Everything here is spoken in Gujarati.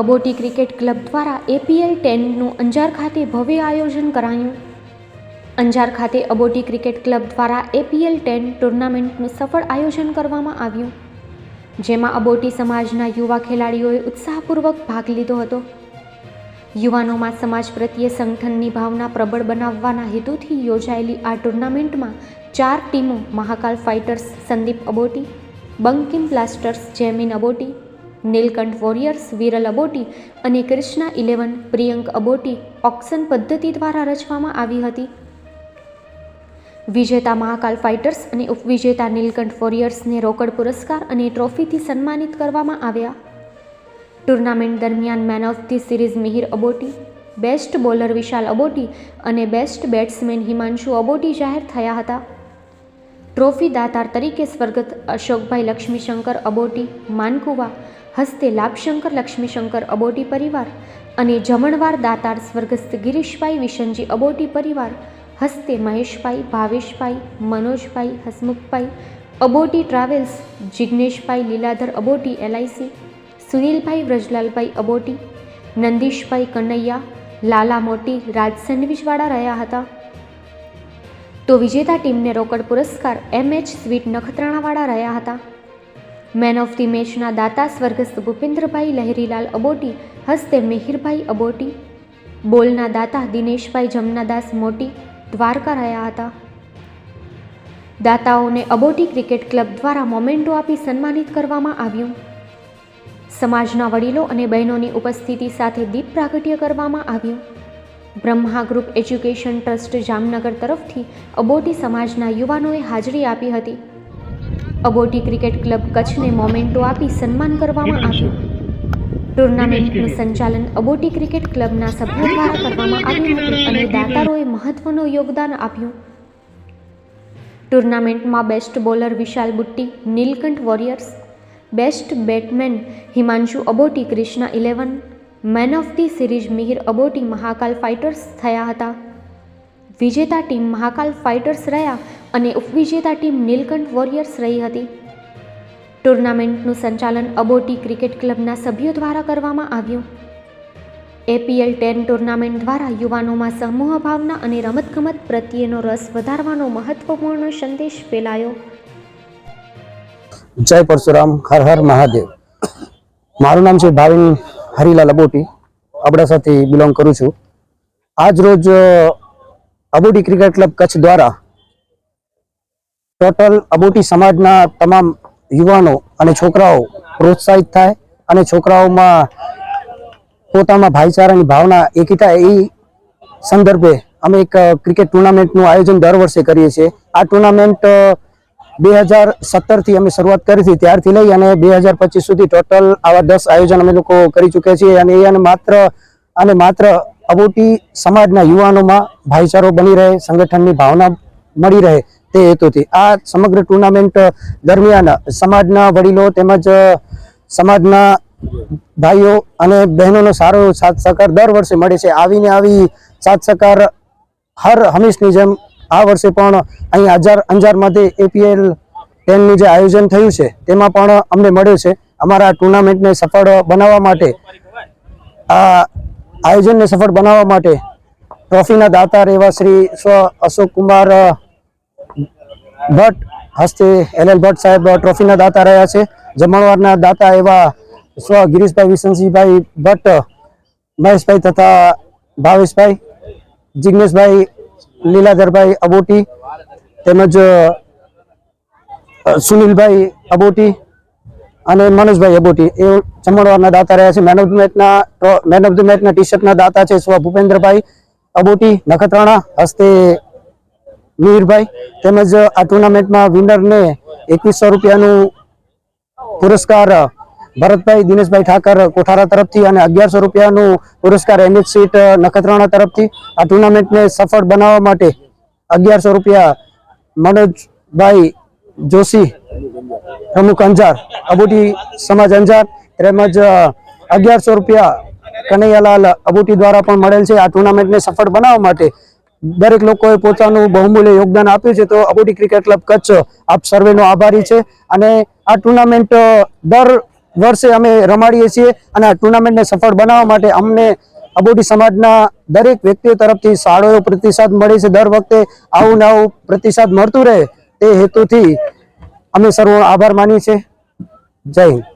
અબોટી ક્રિકેટ ક્લબ દ્વારા એપીએલ ટેનનું અંજાર ખાતે ભવ્ય આયોજન કરાયું. અંજાર ખાતે અબોટી ક્રિકેટ ક્લબ દ્વારા એપીએલ ટેન ટુર્નામેન્ટનું સફળ આયોજન કરવામાં આવ્યું. જેમાં અબોટી સમાજના યુવા ખેલાડીઓએ ઉત્સાહપૂર્વક ભાગ લીધો હતો. યુવાનોમાં સમાજ પ્રત્યે સંગઠનની ભાવના પ્રબળ બનાવવાના હેતુથી યોજાયેલી આ ટુર્નામેન્ટમાં ચાર ટીમો Mahakal fighters Sandeep Aboti, Bankim blasters Jemin Aboti Neelkanth warriors, Viral Aboti અને કૃષ્ણા ઇલેવન પ્રિયંક અબોટી ઓક્શન પદ્ધતિ દ્વારા રચવામાં આવી હતી. વિજેતા મહાકાલ ફાઇટર્સ અને ઉપવિજેતા નીલકંઠ વોરિયર્સને રોકડ પુરસ્કાર અને ટ્રોફીથી સન્માનિત કરવામાં આવ્યા. ટુર્નામેન્ટ દરમિયાન man of the series Mihir Aboti, best bowler Vishal Aboti અને બેસ્ટ બેટ્સમેન હિમાંશુ અબોટી જાહેર થયા હતા. ટ્રોફી દાતાર તરીકે સ્વર્ગત અશોકભાઈ લક્ષ્મીશંકર અબોટી, માનકુવા હસ્તે લાભશંકર, લક્ષ્મીશંકર અબોટી પરિવાર અને જમણવાર દાતાર સ્વર્ગસ્થ ગિરીશભાઈ વિશનજી અબોટી પરિવાર હસ્તે મહેશભાઈ, ભાવેશભાઈ, મનોજભાઈ, હસમુખભાઈ, અબોટી ટ્રાવેલ્સ જિજ્ઞેશભાઈ લીલાધર અબોટી એલઆઈસી, સુનિલભાઈ વ્રજલાલભાઈ અબોટી, નંદીશભાઈ કનૈયા, લાલા મોટી, રાજ સેન્ડવિચવાળા રહ્યા હતા. તો વિજેતા ટીમને રોકડ પુરસ્કાર એમ એચ સ્વીટ નખત્રાણાવાળા રહ્યા હતા. મેન ઓફ ધી મેચના દાતા સ્વર્ગસ્થ ભૂપેન્દ્રભાઈ લહેરીલાલ અબોટી, હસ્તે મિહિરભાઈ અબોટી, બોલના દાતા દિનેશભાઈ જમનાદાસ મોટી, દ્વારકા રહ્યા હતા. દાતાઓને અબોટી ક્રિકેટ ક્લબ દ્વારા મોમેન્ટો આપી સન્માનિત કરવામાં આવ્યું. સમાજના વડીલો અને બહેનોની ઉપસ્થિતિ સાથે દીપ પ્રાગટ્ય કરવામાં આવ્યું. Brahma group education trust Jamnagar તરફથી અબોટી સમાજના યુવાનોએ હાજરી આપી હતી. અબોટી ક્રિકેટ ક્લબ કચ્છને મોમેન્ટો આપી સન્માન કરવામાં આવ્યું. ટુર્નામેન્ટનું સંચાલન અબોટી ક્રિકેટ ક્લબના સભ્યો દ્વારા કરવામાં આવ્યું હતું અને દાતારોએ મહત્વનું યોગદાન આપ્યું. ટુર્નામેન્ટમાં best bowler Vishal Butti Neelkanth warriors best batsman Himanshu Aboti Krishna eleven man of the series Mihir Aboti Mahakal fighters થયા હતા. વિજેતા ટીમ મહાકાલ ફાઇટર્સ રહ્યા અને ઉપવિજેતા ટીમ નીલકંઠ વોરિયર્સ રહી હતી. ટુર્નામેન્ટનું સંચાલન અબોટી ક્રિકેટ ક્લબના સભ્યો દ્વારા કરવામાં આવ્યું. એપીએલ ટેન ટુર્નામેન્ટ દ્વારા યુવાનોમાં સમૂહ ભાવના અને રમતગમત પ્રત્યેનો રસ વધારવાનો મહત્વપૂર્ણ સંદેશ ફેલાયો. જય પરશુરામ, હર હર મહાદેવ. મારું નામ છે ભાવિન હરિલાલ અબોટી. અબડાસાથી બિલોંગ કરું છું. આજ રોજ અબોટી ક્રિકેટ ક્લબ કચ્છ દ્વારા ટોટલ અબોટી સમાજના તમામ યુવાનો અને છોકરાઓ પ્રોત્સાહિત થાય અને છોકરાઓમાં પોતામાં ભાઈચારાની ભાવના એકીતા એ સંદર્ભે અમે એક ક્રિકેટ ટુર્નામેન્ટનું આયોજન દર વર્ષે કરીએ છીએ. આ ટુર્નામેન્ટ બે હજાર સત્તરથી અમે શરૂઆત કરી હતી. ત્યારથી લઈ અને બે હજાર પચીસ સુધી ટોટલ આવા દસ આયોજન અમે લોકો કરી ચૂક્યા છીએ. અને એ અને માત્ર અને માત્ર અબોટી સમાજના યુવાનોમાં ભાઈચારો બની રહે, સંગઠનની ભાવના મળી રહે. તે હેતુથી. આ સમગ્ર ટુર્નામેન્ટ દરમિયાન સમાજના વડીલો તેમજ સમાજના ભાઈઓ અને બહેનોનો સારો સાથ સહકાર દર વર્ષે મળે છે. આવીને આવી સાથ સહકાર હર હંમેશની જેમ આ વર્ષે પણ અહીં અંજાર અંજારમાંથી એપીએલ ટેનનું જે આયોજન થયું છે, તેમાં પણ અમને મળ્યું છે. અમારા ટુર્નામેન્ટને સફળ બનાવવા માટે, આ આયોજનને સફળ બનાવવા માટે ટ્રોફીના દાતાર એવા શ્રી સ્વ અશોક કુમાર ભટ્ટ હસ્તે એલ એલ ભટ્ટ સાહેબ ટ્રોફીના દાતા રહ્યા છે. જમણવારના દાતા એવા સ્વ ગિરીશભાઈ વિશનસિંહભાઈ ભટ્ટ, મહેશભાઈ તથા ભાવેશભાઈ, જિગ્નેશભાઈ, લીલાધરભાઈ અબોટી તેમજ સુનિલભાઈ અબોટી અને મનોજભાઈ અબોટી. એ જમણવારના દાતા રહ્યા છે. મેન ઓફ ધ મેચના મેન ઓફ ધ મેચના ટી શર્ટના દાતા છે સ્વ ભૂપેન્દ્રભાઈ અબોટી, નખત્રાણા હસ્તે મિહિરભાઈ તેમજ આ ટુર્નામેન્ટમાં વિનરને એકવીસો રૂપિયાનું પુરસ્કાર ભરતભાઈ, દિનેશભાઈ ઠાકર કોઠારા તરફથી અને અગિયારસો રૂપિયાનું પુરસ્કાર એમએચ સીટ નખત્રાણા તરફથી આ ટુર્નામેન્ટને સફળ બનાવવા માટે અગિયારસો રૂપિયા મનોજભાઈ જોશી, પ્રમુખ અંજાર, અબુટી સમાજ અંજાર તેમજ અગિયારસો રૂપિયા કનૈયાલાલ અબુટી દ્વારા પણ મળેલ છે. આ ટુર્નામેન્ટને સફળ બનાવવા માટે દરેક લોકોએ પોતાનું બહુમૂલ્ય યોગદાન આપ્યું છે, તો અબુટી ક્રિકેટ ક્લબ કચ્છ, આપ સર્વેનો આભારી છે. અને આ ટુર્નામેન્ટ દર વર્ષે અમે રમાડીએ છીએ અને આ ટુર્નામેન્ટને સફળ બનાવવા માટે અમને અબોટી સમાજના દરેક વ્યક્તિઓ તરફથી સારો એવો પ્રતિસાદ મળે છે. દર વખતે આવું ને આવું પ્રતિસાદ મળતું રહે તે હેતુથી અમે સર્વનો આભાર માનીએ છીએ. જય હિન્દ.